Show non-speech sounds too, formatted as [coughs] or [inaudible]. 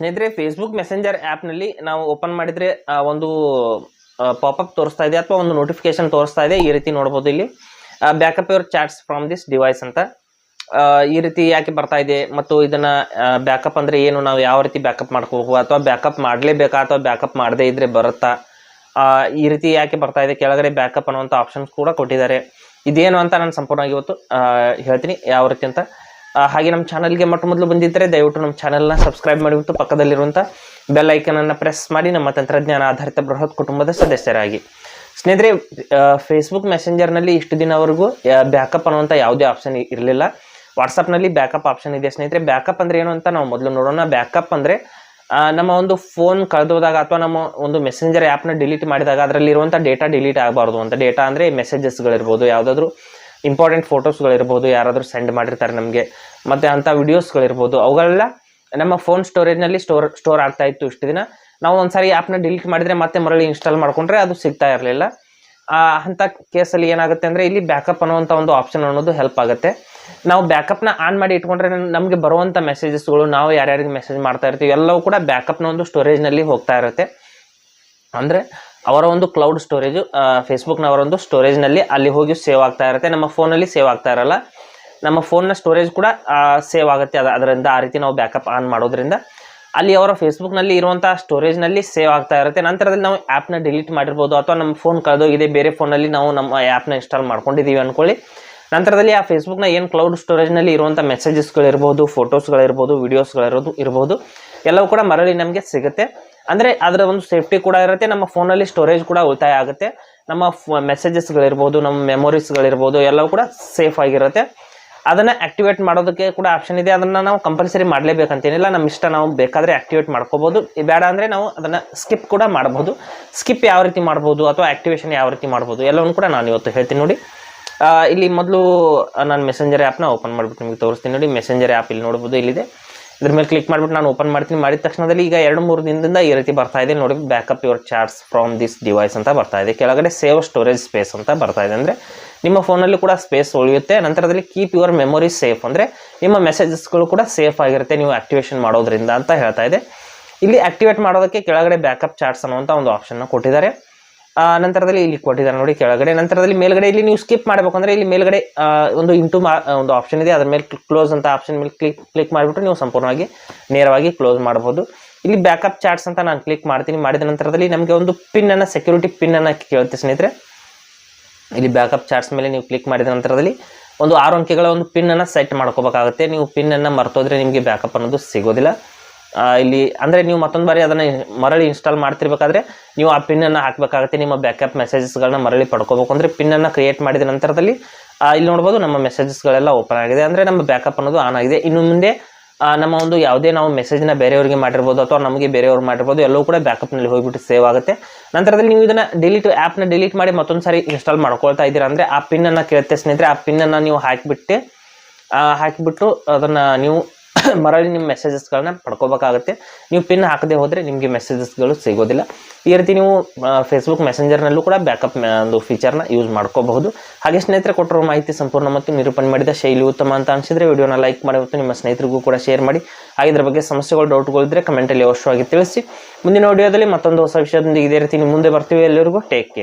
ಸ್ನೇಹಿತರೆ Facebook messenger ಆ್ಯಪ್ನಲ್ಲಿ ನಾವು ಓಪನ್ ಮಾಡಿದರೆ ಒಂದು ಪಾಪಪ್ ತೋರಿಸ್ತಾ ಇದೆ ಅಥವಾ ಒಂದು ನೋಟಿಫಿಕೇಶನ್ ತೋರಿಸ್ತಾ ಇದೆ, ಈ ರೀತಿ ನೋಡ್ಬೋದು ಇಲ್ಲಿ. Backup your chats from this device ಅಂತ. ಈ ರೀತಿ ಯಾಕೆ ಬರ್ತಾ ಇದೆ ಮತ್ತು ಇದನ್ನು ಬ್ಯಾಕಪ್ ಅಂದರೆ ಏನು, ನಾವು ಯಾವ ರೀತಿ ಬ್ಯಾಕಪ್ ಮಾಡ್ಕೋಬೇಕು ಅಥವಾ ಬ್ಯಾಕಪ್ ಮಾಡಲೇಬೇಕಾ ಅಥವಾ ಬ್ಯಾಕಪ್ ಮಾಡದೇ ಇದ್ದರೆ ಬರುತ್ತಾ? ಈ ರೀತಿ ಯಾಕೆ ಬರ್ತಾ ಇದೆ, ಕೆಳಗಡೆ ಬ್ಯಾಕಪ್ ಅನ್ನುವಂಥ ಆಪ್ಷನ್ಸ್ ಕೂಡ ಕೊಟ್ಟಿದ್ದಾರೆ. ಇದೇನು ಅಂತ ನಾನು ಸಂಪೂರ್ಣವಾಗಿ ಇವತ್ತು ಹೇಳ್ತೀನಿ ಯಾವ ರೀತಿ ಅಂತ. ಹಾಗೆ ನಮ್ಮ ಚಾನಲ್ಗೆ ಮೊಟ್ಟ ಮೊದಲು ಬಂದಿದ್ದರೆ ದಯವಿಟ್ಟು ನಮ್ಮ ಚಾನಲ್ನ ಸಬ್ಸ್ಕ್ರೈಬ್ ಮಾಡಿಬಿಟ್ಟು ಪಕ್ಕದಲ್ಲಿರುವಂಥ ಬೆಲ್ ಐಕನನ್ನು ಪ್ರೆಸ್ ಮಾಡಿ ನಮ್ಮ ತಂತ್ರಜ್ಞಾನ ಆಧಾರಿತ ಬೃಹತ್ ಕುಟುಂಬದ ಸದಸ್ಯರಾಗಿ. ಸ್ನೇಹಿತರೆ ಫೇಸ್ಬುಕ್ ಮೆಸೆಂಜರ್ನಲ್ಲಿ ಇಷ್ಟು ದಿನವರೆಗೂ ಬ್ಯಾಕಪ್ ಅನ್ನುವಂಥ ಯಾವುದೇ ಆಪ್ಷನ್ ಇರಲಿಲ್ಲ. ವಾಟ್ಸಪ್ನಲ್ಲಿ ಬ್ಯಾಕಪ್ ಆಪ್ಷನ್ ಇದೆ. ಸ್ನೇಹಿತರೆ ಬ್ಯಾಕಪ್ ಅಂದ್ರೆ ಏನು ಅಂತ ನಾವು ಮೊದಲು ನೋಡೋಣ. ಬ್ಯಾಕಪ್ ಅಂದರೆ ನಮ್ಮ ಒಂದು ಫೋನ್ ಕಳೆದೋದಾಗ ಅಥವಾ ನಮ್ಮ ಒಂದು ಮೆಸೆಂಜರ್ ಆ್ಯಪ್ನ ಡಿಲೀಟ್ ಮಾಡಿದಾಗ ಅದರಲ್ಲಿರುವಂಥ ಡೇಟಾ ಡಿಲೀಟ್ ಆಗಬಾರ್ದು ಅಂತ. ಡೇಟಾ ಅಂದರೆ ಮೆಸೇಜಸ್ಗಳಿರ್ಬೋದು ಯಾವುದಾದ್ರೂ ಇಂಪಾರ್ಟೆಂಟ್ ಫೋಟೋಸ್ಗಳಿರ್ಬೋದು ಯಾರಾದರೂ ಸೆಂಡ್ ಮಾಡಿರ್ತಾರೆ ನಮಗೆ. ಮತ್ತು ಅಂಥ ವೀಡಿಯೋಸ್ಗಳಿರ್ಬೋದು ಅವುಗಳೆಲ್ಲ ನಮ್ಮ ಫೋನ್ ಸ್ಟೋರೇಜ್ನಲ್ಲಿ ಸ್ಟೋರ್ ಸ್ಟೋರ್ ಆಗ್ತಾ ಇತ್ತು ಇಷ್ಟು ದಿನ. ನಾವು ಒಂದ್ಸಾರಿ ಆ್ಯಪ್ನ ಡಿಲೀಟ್ ಮಾಡಿದರೆ ಮತ್ತೆ ಮರಳಿ ಇನ್ಸ್ಟಾಲ್ ಮಾಡಿಕೊಂಡ್ರೆ ಅದು ಸಿಗ್ತಾ ಇರಲಿಲ್ಲ. ಅಂಥ ಕೇಸಲ್ಲಿ ಏನಾಗುತ್ತೆ ಅಂದರೆ ಇಲ್ಲಿ ಬ್ಯಾಕಪ್ ಅನ್ನುವಂಥ ಒಂದು ಆಪ್ಷನ್ ಅನ್ನೋದು ಹೆಲ್ಪ್ ಆಗುತ್ತೆ. ನಾವು ಬ್ಯಾಕಪ್ನ ಆನ್ ಮಾಡಿ ಇಟ್ಕೊಂಡ್ರೆ ನಮಗೆ ಬರುವಂಥ ಮೆಸೇಜಸ್ಗಳು ನಾವು ಯಾರ್ಯಾರಿಗೆ ಮೆಸೇಜ್ ಮಾಡ್ತಾ ಇರ್ತೀವಿ, ಎಲ್ಲವೂ ಕೂಡ ಬ್ಯಾಕಪ್ನ ಒಂದು ಸ್ಟೋರೇಜ್ನಲ್ಲಿ ಹೋಗ್ತಾ ಇರುತ್ತೆ. ಅಂದರೆ ಅವರ ಒಂದು ಕ್ಲೌಡ್ ಸ್ಟೋರೇಜು ಫೇಸ್ಬುಕ್ನವರ ಒಂದು ಸ್ಟೋರೇಜ್ನಲ್ಲಿ ಅಲ್ಲಿ ಹೋಗಿ ಸೇವ್ ಆಗ್ತಾ ಇರುತ್ತೆ. ನಮ್ಮ ಫೋನಲ್ಲಿ ಸೇವ್ ಆಗ್ತಾ ಇರಲ್ಲ. ನಮ್ಮ ಫೋನ್ನ ಸ್ಟೋರೇಜ್ ಕೂಡ ಸೇವ್ ಆಗುತ್ತೆ. ಅದು, ಅದರಿಂದ ಆ ರೀತಿ ನಾವು ಬ್ಯಾಕಪ್ ಆನ್ ಮಾಡೋದ್ರಿಂದ ಅಲ್ಲಿ ಅವರ ಫೇಸ್ಬುಕ್ನಲ್ಲಿ ಇರುವಂಥ ಸ್ಟೋರೇಜ್ನಲ್ಲಿ ಸೇವ್ ಆಗ್ತಾ ಇರುತ್ತೆ. ನಂತರದಲ್ಲಿ ನಾವು ಆ್ಯಪ್ನ ಡಿಲೀಟ್ ಮಾಡಿರ್ಬೋದು ಅಥವಾ ನಮ್ಮ ಫೋನ್ ಕಳೆದೋಗಿದೆ ಬೇರೆ ಫೋನಲ್ಲಿ ನಾವು ನಮ್ಮ ಆ್ಯಪ್ನ ಇನ್ಸ್ಟಾಲ್ ಮಾಡ್ಕೊಂಡಿದ್ದೀವಿ ಅಂದ್ಕೊಳ್ಳಿ ನಂತರದಲ್ಲಿ ಆ ಫೇಸ್ಬುಕ್ನ ಏನು ಕ್ಲೌಡ್ ಸ್ಟೋರೇಜ್ನಲ್ಲಿ ಇರುವಂಥ ಮೆಸೇಜಸ್ಗಳಿರ್ಬೋದು ಫೋಟೋಸ್ಗಳಿರ್ಬೋದು ವೀಡಿಯೋಸ್ಗಳಿರೋದು ಇರ್ಬೋದು, ಎಲ್ಲವೂ ಕೂಡ ಮರಳಿ ನಮಗೆ ಸಿಗುತ್ತೆ. ಅಂದರೆ ಅದರ ಒಂದು ಸೇಫ್ಟಿ ಕೂಡ ಇರುತ್ತೆ, ನಮ್ಮ ಫೋನಲ್ಲಿ ಸ್ಟೋರೇಜ್ ಕೂಡ ಉಳಿತಾಯ ಆಗುತ್ತೆ. ನಮ್ಮ ಮೆಸೇಜಸ್ಗಳಿರ್ಬೋದು ನಮ್ಮ ಮೆಮೊರೀಸ್ಗಳಿರ್ಬೋದು ಎಲ್ಲವೂ ಕೂಡ ಸೇಫ್ ಆಗಿರುತ್ತೆ. ಅದನ್ನು ಆಕ್ಟಿವೇಟ್ ಮಾಡೋದಕ್ಕೆ ಕೂಡ ಆಪ್ಷನ್ ಇದೆ. ಅದನ್ನು ನಾವು ಕಂಪಲ್ಸರಿ ಮಾಡಲೇಬೇಕಂತೇನಿಲ್ಲ. ನಮ್ಮ ಇಷ್ಟ ನಾವು ಬೇಕಾದರೆ ಆಕ್ಟಿವೇಟ್ ಮಾಡ್ಕೋಬೋದು. ಬೇಡ ಅಂದರೆ ನಾವು ಅದನ್ನು ಸ್ಕಿಪ್ ಕೂಡ ಮಾಡ್ಬೋದು. ಸ್ಕಿಪ್ ಯಾವ ರೀತಿ ಮಾಡ್ಬೋದು ಅಥವಾ ಆಕ್ಟಿವೇಶನ್ ಯಾವ ರೀತಿ ಮಾಡ್ಬೋದು, ಎಲ್ಲವನ್ನು ಕೂಡ ನಾನು ಇವತ್ತು ಹೇಳ್ತೀನಿ ನೋಡಿ. ಇಲ್ಲಿ ಮೊದಲು ನಾನು ಮೆಸೆಂಜರ್ ಆ್ಯಪ್ನ ಓಪನ್ ಮಾಡಿಬಿಟ್ಟು ನಿಮಗೆ ತೋರಿಸ್ತೀನಿ ನೋಡಿ. ಮೆಸೆಂಜರ್ ಆ್ಯಪ್ ಇಲ್ಲಿ ನೋಡ್ಬೋದು, ಇಲ್ಲಿದೆ. ಇದ್ರ ಮೇಲೆ ಕ್ಲಿಕ್ ಮಾಡಿಬಿಟ್ಟು ನಾನು ಓಪನ್ ಮಾಡ್ತೀನಿ. ಮಾಡಿದ ತಕ್ಷಣದಲ್ಲಿ ಈಗ ಎರಡು ಮೂರು ದಿನದಿಂದ ಈ ರೀತಿ ಬರ್ತಾ ಇದೆ. ನೋಡಿ backup your chats from this device ಅಂತ ಬರ್ತಾ ಇದೆ. ಕೆಳಗಡೆ ಸೇವ್ ಸ್ಟೋರೇಜ್ ಸ್ಪೇಸ್ ಅಂತ ಬರ್ತಾ ಇದೆ. ಅಂದರೆ ನಿಮ್ಮ ಫೋನಲ್ಲಿ ಕೂಡ ಸ್ಪೇಸ್ ಉಳಿಯುತ್ತೆ. ನಂತರದಲ್ಲಿ ಕೀಪ್ ಯುವರ್ ಮೆಮೊರಿ ಸೇಫ್ ಅಂದರೆ ನಿಮ್ಮ ಮೆಸೇಜಸ್ಗಳು ಕೂಡ ಸೇಫ್ ಆಗಿರುತ್ತೆ ನೀವು ಆಕ್ಟಿವೇಷನ್ ಮಾಡೋದ್ರಿಂದ ಅಂತ ಹೇಳ್ತಾ ಇದೆ. ಇಲ್ಲಿ ಆಕ್ಟಿವೇಟ್ ಮಾಡೋದಕ್ಕೆ ಕೆಳಗಡೆ ಬ್ಯಾಕಪ್ ಚಾರ್ಟ್ಸ್ ಅನ್ನುವಂಥ ಒಂದು ಆಪ್ಷನ್ನ ಕೊಟ್ಟಿದ್ದಾರೆ. ಆ, ನಂತರದಲ್ಲಿ ಇಲ್ಲಿ ಕೊಟ್ಟಿದ್ದಾರೆ ನೋಡಿ ಕೆಳಗಡೆ. ನಂತರದಲ್ಲಿ ಮೇಲ್ಗಡೆ ಇಲ್ಲಿ ನೀವು ಸ್ಕಿಪ್ ಮಾಡಬೇಕಂದ್ರೆ ಇಲ್ಲಿ ಮೇಲ್ಗಡೆ ಒಂದು ಇಂಟು ಒಂದು ಆಪ್ಷನ್ ಇದೆ. ಅದ್ರ ಮೇಲೆ ಕ್ಲೋಸ್ ಅಂತ ಆಪ್ಷನ್ ಮೇಲೆ ಕ್ಲಿಕ್ ಕ್ಲಿಕ್ ಮಾಡಿಬಿಟ್ಟು ನೀವು ಸಂಪೂರ್ಣವಾಗಿ ನೇರವಾಗಿ ಕ್ಲೋಸ್ ಮಾಡಬಹುದು ಇಲ್ಲಿ ಬ್ಯಾಕಪ್ ಚಾರ್ಟ್ಸ್ ಅಂತ ನಾನು ಕ್ಲಿಕ್ ಮಾಡ್ತೀನಿ. ಮಾಡಿದ ನಂತರದಲ್ಲಿ ನಮಗೆ ಒಂದು ಪಿನ್ ಅನ್ನ ಸೆಕ್ಯೂರಿಟಿ ಪಿನ್ ಅನ್ನ ಕೇಳುತ್ತೆ ಸ್ನೇಹಿತರೆ. ಇಲ್ಲಿ ಬ್ಯಾಕಪ್ ಚಾರ್ಟ್ಸ್ ಮೇಲೆ ನೀವು ಕ್ಲಿಕ್ ಮಾಡಿದ ನಂತರದಲ್ಲಿ ಒಂದು ಆರು ಅಂಕೆಗಳ ಒಂದು ಪಿನ್ ಅನ್ನ ಸೆಟ್ ಮಾಡ್ಕೋಬೇಕಾಗುತ್ತೆ. ನೀವು ಪಿನ್ ಅನ್ನ ಮರ್ತೋದ್ರೆ ನಿಮಗೆ ಬ್ಯಾಕಪ್ ಅನ್ನೋದು ಸಿಗೋದಿಲ್ಲ. ಇಲ್ಲಿ ಅಂದರೆ ನೀವು ಮತ್ತೊಂದು ಬಾರಿ ಅದನ್ನು ಮರಳಿ ಇನ್ಸ್ಟಾಲ್ ಮಾಡ್ತಿರ್ಬೇಕಾದ್ರೆ ನೀವು ಆ ಪಿನ್ನನ್ನು ಹಾಕಬೇಕಾಗುತ್ತೆ. ನಿಮ್ಮ ಬ್ಯಾಕಪ್ ಮೆಸೇಜಸ್ಗಳನ್ನ ಮರಳಿ ಪಡ್ಕೋಬೇಕು. ಅಂದರೆ ಪಿನ್ನನ್ನು ಕ್ರಿಯೇಟ್ ಮಾಡಿದ ನಂತರದಲ್ಲಿ ಇಲ್ಲಿ ನೋಡ್ಬೋದು ನಮ್ಮ ಮೆಸೇಜಸ್ಗಳೆಲ್ಲ ಓಪನ್ ಆಗಿದೆ. ಅಂದರೆ ನಮ್ಮ ಬ್ಯಾಕಪ್ ಅನ್ನೋದು ಆನ್ ಆಗಿದೆ. ಇನ್ನು ಮುಂದೆ ನಮ್ಮ ಒಂದು ಯಾವುದೇ ನಾವು ಮೆಸೇಜ್ನ ಬೇರೆಯವರಿಗೆ ಮಾಡಿರ್ಬೋದು ಅಥವಾ ನಮಗೆ ಬೇರೆಯವ್ರು ಮಾಡಿರ್ಬೋದು, ಎಲ್ಲವೂ ಕೂಡ ಬ್ಯಾಕಪ್ನಲ್ಲಿ ಹೋಗಿಬಿಟ್ಟು ಸೇವ್ ಆಗುತ್ತೆ. ನಂತರದಲ್ಲಿ ನೀವು ಇದನ್ನು ಡಿಲೀಟ್ ಆ್ಯಪ್ನ ಡಿಲೀಟ್ ಮಾಡಿ ಮತ್ತೊಂದು ಸಾರಿ ಇನ್ಸ್ಟಾಲ್ ಮಾಡ್ಕೊಳ್ತಾ ಇದ್ದೀರಾ ಅಂದರೆ ಆ ಪಿನ್ನನ್ನು ಕೇಳುತ್ತೆ ಸ್ನೇಹಿತರೆ, ಆ ಪಿನ್ನನ್ನು ನೀವು ಹಾಕಿಬಿಟ್ಟು ಹಾಕಿಬಿಟ್ಟು ಅದನ್ನು ನೀವು [coughs] ಮರಳಿ ನಿಮ್ಮ ಮೆಸೇಜಸ್ಗಳನ್ನ ಪಡ್ಕೋಬೇಕಾಗುತ್ತೆ. ನೀವು ಪಿನ್ ಹಾಕದೆ ಹೋದರೆ ನಿಮಗೆ ಮೆಸೇಜಸ್ಗಳು ಸಿಗೋದಿಲ್ಲ. ಈ ರೀತಿ ನೀವು ಫೇಸ್ಬುಕ್ ಮೆಸೆಂಜರ್ನಲ್ಲೂ ಕೂಡ ಬ್ಯಾಕಪ್ ಒಂದು ಫೀಚರ್ನ ಯೂಸ್ ಮಾಡ್ಕೋಬಹುದು. ಹಾಗೆ ಸ್ನೇಹಿತರೆ ಕೊಟ್ಟಿರೋ ಮಾಹಿತಿ ಸಂಪೂರ್ಣ ಮತ್ತು ನಿರೂಪಣೆ ಮಾಡಿದ ಶೈಲಿ ಉತ್ತಮ ಅಂತ ಅನಿಸಿದರೆ ವಿಡಿಯೋನ ಲೈಕ್ ಮಾಡಿ ಮತ್ತು ನಿಮ್ಮ ಸ್ನೇಹಿತರಿಗೂ ಕೂಡ ಶೇರ್ ಮಾಡಿ. ಹಾಗೆ ಇದ್ರ ಬಗ್ಗೆ ಸಮಸ್ಯೆಗಳು ಡೌಟ್ಗಳಿದ್ರೆ ಕಮೆಂಟಲ್ಲಿ ಅವಶ್ಯವಾಗಿ ತಿಳಿಸಿ. ಮುಂದಿನ ವಿಡಿಯೋದಲ್ಲಿ ಮತ್ತೊಂದು ಹೊಸ ವಿಷಯದೊಂದಿಗೆ ಇದೇ ರೀತಿ ನಿಮ್ಮ ಮುಂದೆ ಬರ್ತೀವಿ. ಎಲ್ಲರಿಗೂ ಟೇಕ್ ಕೇರ್